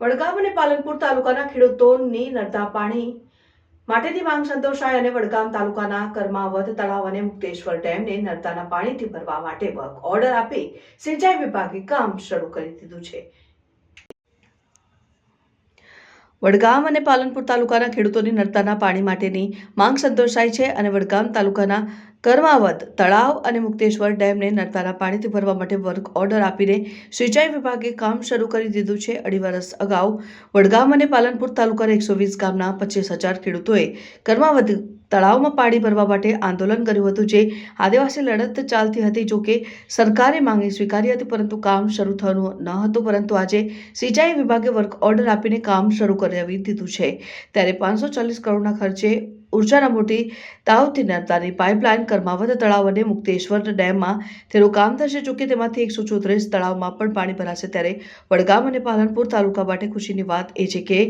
વડગામ અને પાલનપુર તાલુકાના ખેડૂતોની નડતા પાણી માટેની માંગ સંતોષાય અને વડગામ તાલુકાના કરમાવત તળાવ અને મુક્તેશ્વર ડેમને નર્મદાના પાણીથી ભરવા માટે વર્ક ઓર્ડર આપી સિંચાઈ વિભાગે કામ શરૂ કરી દીધું છે. વડગામ અને પાલનપુર તાલુકાના ખેડૂતોની નર્મદાના પાણી માટેની માંગ સંતોષાય છે અને વડગામ તાલુકાના કર્માવત, તળાવ અને મુક્તેશ્વર ડેમને નર્મદાના પાણીથી ભરવા માટે વર્ક ઓર્ડર આપીને સિંચાઈ વિભાગે કામ શરૂ કરી દીધું છે. અઢી વર્ષ અગાઉ વડગામ અને પાલનપુર તાલુકાના એકસો વીસ ગામના પચીસ હજાર ખેડૂતોએ કર્માવત તળાવમાં પાણી ભરવા માટે આંદોલન કર્યું હતું, જે આદિવાસી લડત ચાલતી હતી, જો કે સરકારે માંગણી સ્વીકારી હતી, પરંતુ કામ શરૂ થવાનું ન હતું, પરંતુ આજે સિંચાઈ વિભાગે વર્ક ઓર્ડર આપીને કામ શરૂ કરાવી દીધું છે. ત્યારે પાંચસો ચાલીસ કરોડના ખર્ચે ઉર્જાના મોટી તાવથી નર્મદાની પાઇપલાઇન કર્માવત તળાવ અને મુક્તેશ્વર ડેમમાં તેનું કામ થશે જોકે તેમાંથી એકસો ચોત્રીસ તળાવમાં પણ પાણી ભરાશે ત્યારે વડગામ અને પાલનપુર તાલુકા માટે ખુશીની વાત એ છે કે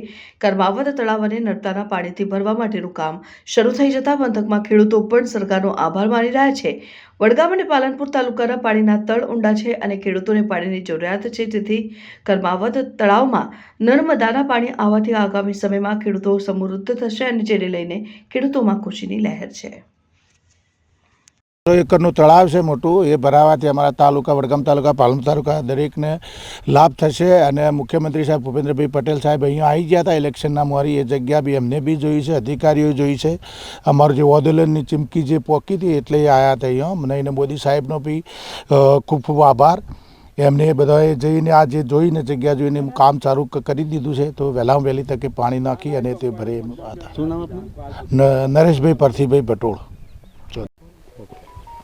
કર્માવત તળાવ અને નર્મદાના પાણીથી ભરવા માટેનું કામ શરૂ થઈ જતા પંથકમાં ખેડૂતો પણ સરકારનો આભાર માની રહ્યા છે. વડગામ અને પાલનપુર તાલુકાના પાણીના તળ ઊંડા છે અને ખેડૂતોને પાણીની જરૂરિયાત છે. જેથી કર્માવત તળાવમાં નર્મદાના પાણી આવવાથી આગામી સમયમાં ખેડૂતો સમૃદ્ધ થશે અને જેને લઈને ખેડૂતોમાં ખુશીની લહેર છે. એકરનું તળાવ છે મોટું, એ ભરાવાથી અમારા તાલુકા, વડગામ તાલુકા પાલમ તાલુકા દરેકને લાભ થશે અને મુખ્યમંત્રી સાહેબ ભૂપેન્દ્રભાઈ પટેલ સાહેબ અહીંયા આવી ગયા હતા ઇલેક્શનના મોરી એ જગ્યા બી એમને બી જોઈ છે, અધિકારીઓ જોઈ છે. અમારું જે ઓદોલનની ચીમકી જે પોકી હતી એટલે આવ્યા હતા અહીંયા. મને મોદી સાહેબનો બી ખૂબ ખૂબ આભાર. એમને બધાએ જઈને આ જે જોઈને જગ્યા જોઈને કામ ચાલુ કરી દીધું છે તો વહેલામાં વહેલી તકે પાણી નાખી અને તે ભરે એમ હતા નરેશભાઈ પરથીભાઈ ભટોળ.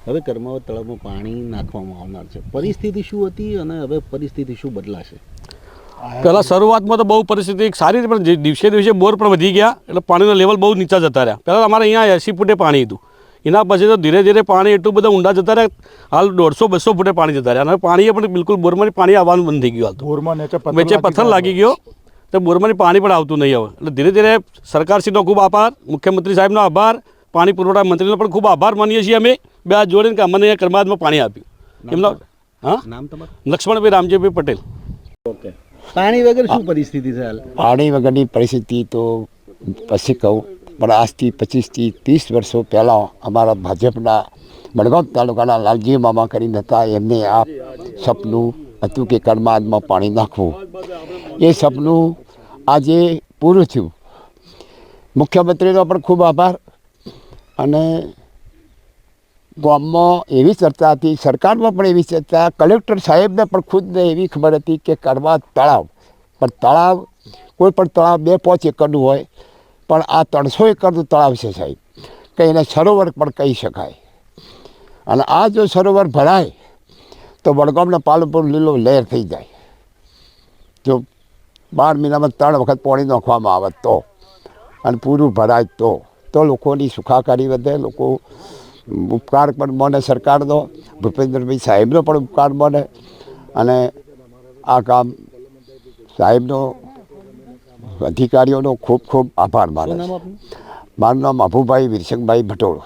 હવે કર્માવત તળાવમાં પાણી નાખવામાં આવનાર છે. પરિસ્થિતિ શું હતી અને હવે પરિસ્થિતિ શું બદલાશે? પહેલાં શરૂઆતમાં તો બહુ પરિસ્થિતિ સારી હતી પણ દિવસે દિવસે બોર પણ વધી ગયા એટલે પાણીના લેવલ બહુ નીચા જતા રહ્યા. પહેલાં અમારે અહીંયા એંસી ફૂટે પાણી હતું. એના પછી તો ધીરે ધીરે પાણી એટલું બધું ઊંડા જતા રહ્યા. હાલ દોઢસો બસો ફૂટે પાણી જતા રહ્યા. અને પાણીએ પણ બિલકુલ બોરમાં પાણી આવવાનું બંધ થઈ ગયું હાલ બોરમાં પથ્થર વચ્ચે લાગી પથ્થર લાગી ગયો. તો બોરમાંથી પાણી પણ આવતું નહીં હવે. એટલે ધીરે ધીરે સરકારશ્રીનો ખૂબ આભાર મુખ્યમંત્રી સાહેબનો આભાર પાણી પુરવઠા મંત્રીનો પણ ખૂબ આભાર માનીએ છીએ અમે. બે હાથ જોડીને કે અમને અહીંયા કર્માદમાં પાણી આપ્યું. એમનો હા? નામ લક્ષ્મણભાઈ રામજીભાઈ પટેલ. ઓકે. પાણી વગર શું પરિસ્થિતિ છે હાલ? પાણી વગરની પરિસ્થિતિ તો પછી કહું. પણ આજથી પચીસથી ત્રીસ વર્ષો પહેલાં અમારા ભાજપના વડગામ તાલુકાના લાલજી મામા કરીને હતા. એમને આ સપનું હતું કે કર્માદમાં પાણી નાખવું. એ સપનું આજે પૂરું થયું. મુખ્યમંત્રીનો પણ ખૂબ આભાર અને ગામમાં એવી ચર્ચા હતી, સરકારમાં પણ એવી ચર્ચા, કલેક્ટર સાહેબને પણ ખુદને એવી ખબર હતી કે કરવા તળાવ. પણ તળાવ, કોઈ પણ તળાવ બે પાંચ એકરનું હોય પણ આ ત્રણસો એકરનું તળાવ છે સાહેબ. કે એને સરોવર પણ કહી શકાય. અને આ જો સરોવર ભરાય, તો વડગામના પાલનપુર લીલો લહેર થઈ જાય. જો બાર મહિનામાં ત્રણ વખત પાણી નાખવામાં આવે તો, અને પૂરું ભરાય તો તો લોકોની સુખાકારી વધે, લોકો ઉપકાર પણ મને સરકારનો, ભૂપેન્દ્રભાઈ સાહેબનો પણ ઉપકાર બને, અને આ કામ સાહેબનો અધિકારીઓનો ખૂબ ખૂબ આભાર માને મારું નામ અભુભાઈ વિરસંગભાઈ ભટોળ.